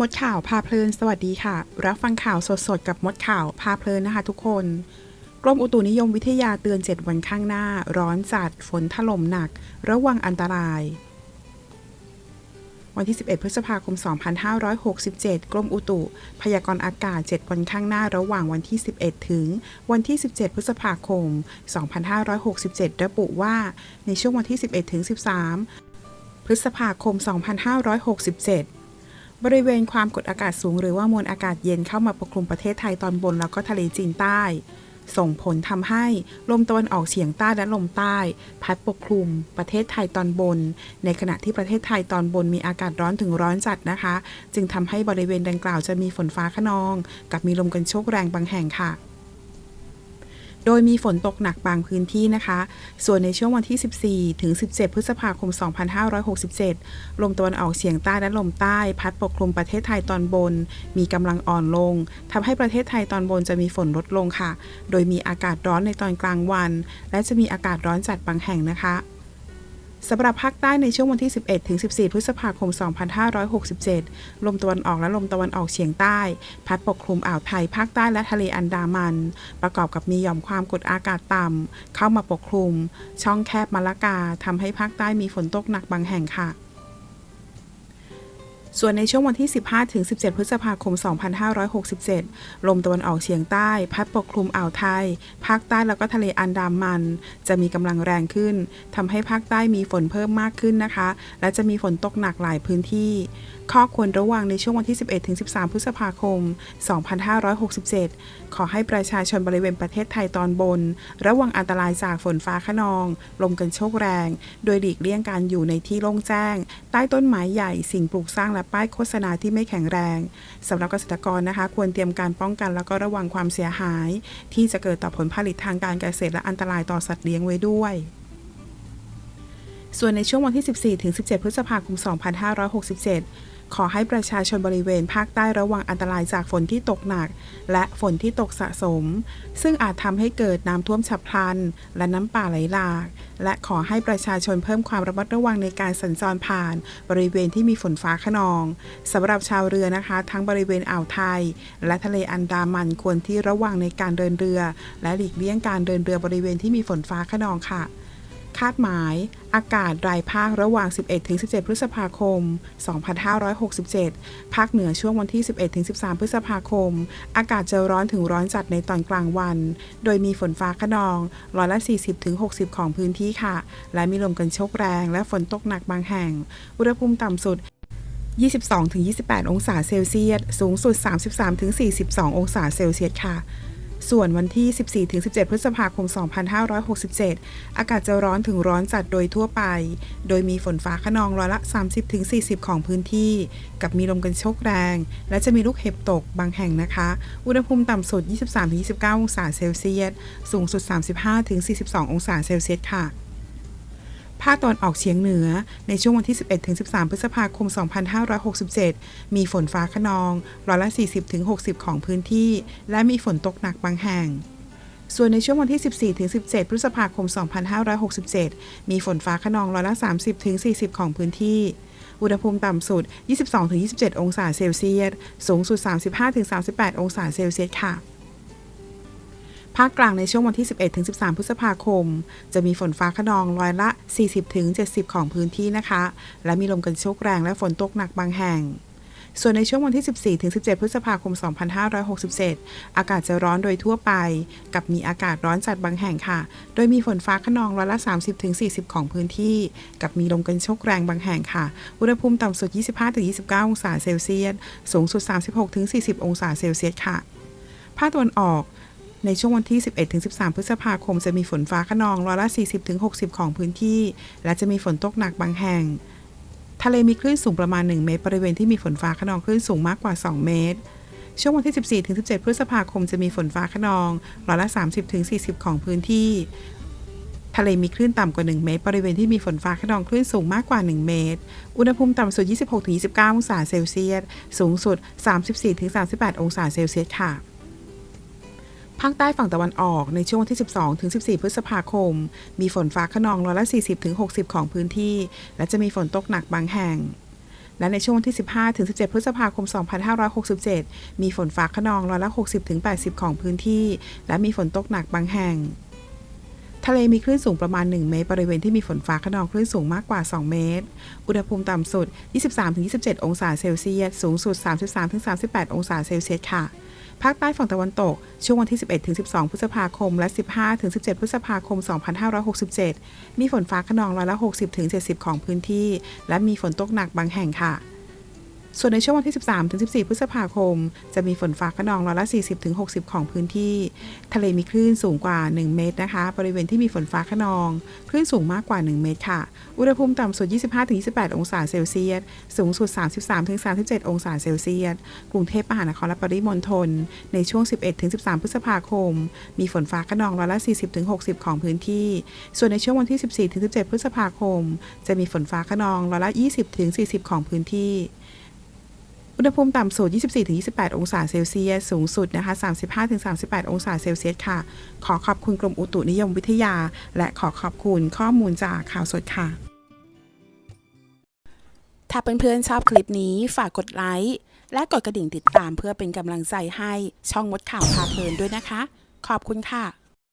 มดข่าวพาเพลินสวัสดีค่ะ รับฟังข่าวสดๆ กับมดข่าวพาเพลินนะคะทุกคน กรมอุตุนิยมวิทยาเตือน 7 วันข้างหน้า ร้อนจัดฝนถล่มหนัก ระวังอันตราย วันที่ 11 พฤษภาคม 2567 กรมอุตุ พยากรณ์อากาศ 7 วันข้างหน้าระหว่างวันที่ 11 ถึง วันที่ 17 พฤษภาคม 2567 ระบุว่า ในช่วงวันที่ 11 ถึง 13 พฤษภาคม 2567 บริเวณความกดอากาศสูงหรือว่ามวลอากาศเย็นเข้ามาปกคลุมประเทศไทยตอนบนแล้วก็ทะเลจีนใต้ ส่งผลทำให้ลมตะวันออกเฉียงใต้และลมใต้ พัดปกคลุมประเทศไทยตอนบน ในขณะที่ประเทศไทยตอนบนมีอากาศร้อนถึงร้อนจัดนะคะ จึงทำให้บริเวณดังกล่าวจะมีฝนฟ้าขนอง กับมีลมกันโชกแรงบางแห่งค่ะ โดยมีฝนตกหนักบางพื้นที่นะคะ ส่วนในช่วงวันที่ 14 ถึง 17 พฤษภาคม 2567 ลมตะวันออกเฉียงใต้และลมใต้ พัดปกคลุมประเทศไทยตอนบน มีกำลังอ่อนลงทำให้ประเทศไทยตอนบนจะมีฝนลดลงค่ะ โดยมีอากาศร้อนในตอนกลางวัน และจะมีอากาศร้อนจัดบางแห่งนะคะ สำหรับภาคใต้ในช่วงวันที่ 11 ถึง 14 พฤษภาคม 2567 ลมตะวันออกและลมตะวันออกเฉียงใต้ พัดปกคลุมอ่าวไทย ภาคใต้และทะเลอันดามัน ประกอบกับมีหย่อมความกดอากาศต่ำ เข้ามาปกคลุม ช่องแคบมาละกาทำให้ภาคใต้มีฝนตกหนักบางแห่งค่ะ ส่วนในช่วงวันที่ 15ถึง17 พฤษภาคม 2567 ลมตะวันออกเฉียงใต้ พัดปกคลุมอ่าวไทย ภาคใต้แล้วก็ทะเลอันดามัน จะมีกำลังแรงขึ้นทำให้ภาคใต้มีฝนเพิ่มมากขึ้นนะคะ และจะมีฝนตกหนักหลายพื้นที่ ข้อควรระวังในช่วงวันที่ 11-13 พฤษภาคม 2567 ขอให้ประชาชนบริเวณประเทศไทยตอนบน ระวังอันตรายจากฝนฟ้าขนอง ลมกันโชกแรง โดยหลีกเลี่ยงการอยู่ในที่โล่งแจ้ง ใต้ต้นไม้ใหญ่ สิ่งปลูกสร้างและป้ายโฆษณาที่ไม่แข็งแรงสำหรับเกษตรกรนะคะ ควรเตรียมการป้องกันแล้วก็ระวังความเสียหาย ที่จะเกิดต่อผลผลิตทางการเกษตรและอันตรายต่อสัตว์เลี้ยงไว้ด้วยส่วนในช่วงวันที่ 14 ถึง 17 พฤษภาคม 2567 ขอให้ประชาชนบริเวณภาคใต้ระวังอันตรายจากฝนที่ตกหนัก และฝนที่ตกสะสม ซึ่งอาจทำให้เกิดน้ำท่วมฉับพลัน และน้ำป่าไหลหลาก และขอให้ประชาชนเพิ่มความระมัดระวังในการสัญจรผ่าน บริเวณที่มีฝนฟ้าขนองสำหรับชาวเรือนะคะ ทั้งบริเวณอ่าวไทย และทะเลอันดามันควรที่ระวังในการเดินเรือ และหลีกเลี่ยงการเดินเรือบริเวณที่มีฝนฟ้าขนองค่ะ คาดหมาย อากาศรายภาคระหว่าง 11-17 พฤษภาคม 2567 ภาคเหนือช่วงวันที่ 11-13 พฤษภาคม อากาศจะร้อนถึงร้อนจัดในตอนกลางวัน โดยมีฝนฟ้าขนองร้อยละ 40-60 ของพื้นที่ค่ะ และมีลมกันโชกแรง และฝนตกหนักบางแห่ง อุณหภูมิต่ำสุด22-28 องศาเซลเซียส สูงสุด 33-42 องศาเซลเซียสค่ะ ส่วนวันที่ 14-17 พฤษภาคม 2567 อากาศจะร้อนถึงร้อนจัดโดยทั่วไป โดยมีฝนฟ้าขนองร้อยละ 30-40 ของพื้นที่ กับมีลมกันโชกแรง และจะมีลูกเห็บตกบางแห่งนะคะ อุณหภูมิต่ำสุด 23-29 องศาเซลเซียส สูงสุด 35-42 องศาเซลเซียสค่ะ ภาคตะวันออกเฉียงเหนือ ในช่วงวันที่ 11-13 พฤษภาคม 2567 มีฝนฟ้าขนองร้อยละ 40-60 ของพื้นที่ และมีฝนตกหนักบางแห่ง ส่วนในช่วงวันที่ 14-17 พฤษภาคม 2567 มีฝนฟ้าขนองร้อยละ 30-40 ของพื้นที่ อุณหภูมิต่ำสุด 22-27 องศาเซลเซียส สูงสุด 35-38 องศาเซลเซียสค่ะ ภาคกลางในช่วงวันที่ 11-13 พฤษภาคม จะมีฝนฟ้าขนองร้อยละ 40-70 ของพื้นที่นะคะ และมีลมกันโชกแรงและฝนตกหนักบางแห่ง ส่วนในช่วงวันที่ 14-17 พฤษภาคม 2567 อากาศจะร้อนโดยทั่วไป กับมีอากาศร้อนจัดบางแห่งค่ะ โดยมีฝนฟ้าขนองร้อยละ 30-40 ของพื้นที่ กับมีลมกันโชกแรงบางแห่งค่ะ อุณหภูมิต่ำสุด 25-29 องศาเซลเซียส สูงสุด 36-40 องศาเซลเซียสค่ะ ภาคตะวันออก ในช่วงวันที่ 11-13 พฤษภาคมจะมีฝนฟ้าขนองร้อยละ 40-60 ของพื้นที่ และจะมีฝนตกหนักบางแห่ง ทะเลมีคลื่นสูงประมาณ 1 เมตร บริเวณที่มีฝนฟ้าขนองคลื่นสูงมากกว่า 2 เมตร ช่วงวันที่ 14-17 พฤษภาคมจะมีฝนฟ้าขนองร้อยละ 30-40 ของพื้นที่ ทะเลมีคลื่นต่ำกว่า 1 เมตร บริเวณที่มีฝนฟ้าขนองคลื่นสูงมากกว่า 1 เมตร อุณหภูมิต่ำสุด 26-29 องศาเซลเซียส สูงสุด 34-38 องศาเซลเซียสค่ะ ภาคใต้ฝั่งตะวันออกในช่วงวันที่ 12 ถึง 14 พฤษภาคม มีฝนฟ้าขนองร้อยละ 40 ถึง 60 ของพื้นที่ และจะมีฝนตกหนักบางแห่ง และในช่วงวันที่ 15 ถึง 17 พฤษภาคม 2567 มีฝนฟ้าขนองร้อยละ 60 ถึง 80 ของพื้นที่ และมีฝนตกหนักบางแห่ง ทะเลมีคลื่นสูงประมาณ 1 เมตร บริเวณที่มีฝนฟ้าขนองคลื่นสูงมากกว่า 2 เมตร อุณหภูมิต่ำสุด 23-27 องศาเซลเซียส สูงสุด 33-38 องศาเซลเซียสค่ะ ภาคใต้ฝั่งตะวันตก ช่วงวันที่ 11-12 พฤษภาคม และ 15-17 พฤษภาคม 2567 มีฝนฟ้าขนองร้อยละ 60-70 ของพื้นที่ และมีฝนตกหนักบางแห่งค่ะ ส่วนในช่วงวันที่ 13-14 พฤษภาคม จะมีฝนฟ้าขนองร้อยละ 40-60 ของพื้นที่ ทะเลมีคลื่นสูงกว่า 1 เมตรนะคะ บริเวณที่มีฝนฟ้าขนอง คลื่นสูงมากกว่า 1 เมตรค่ะ อุณหภูมิต่ำสุด 25-28 องศาเซลเซียส สูงสุด 33-37 องศาเซลเซียส กรุงเทพมหานครและปริมณฑล ในช่วง 11-13 พฤษภาคม มีฝนฟ้าขนองร้อยละ 40-60 ของพื้นที่ ส่วนในช่วงวันที่ 14-17 พฤษภาคม จะมีฝนฟ้าขนองร้อยละ 20-40 ของพื้นที่ อุณหภูมิต่ำสุด 24-28 องศาเซลเซียส สูงสุดนะคะ 35-38 องศาเซลเซียสค่ะ ขอขอบคุณกรมอุตุนิยมวิทยา และขอขอบคุณข้อมูลจากข่าวสดค่ะ ถ้าเพื่อนๆชอบคลิปนี้ฝากกดไลค์ และกดกระดิ่งติดตามเพื่อเป็นกำลังใจให้ช่องมดข่าวพาเพลินด้วยนะคะ ขอบคุณค่ะ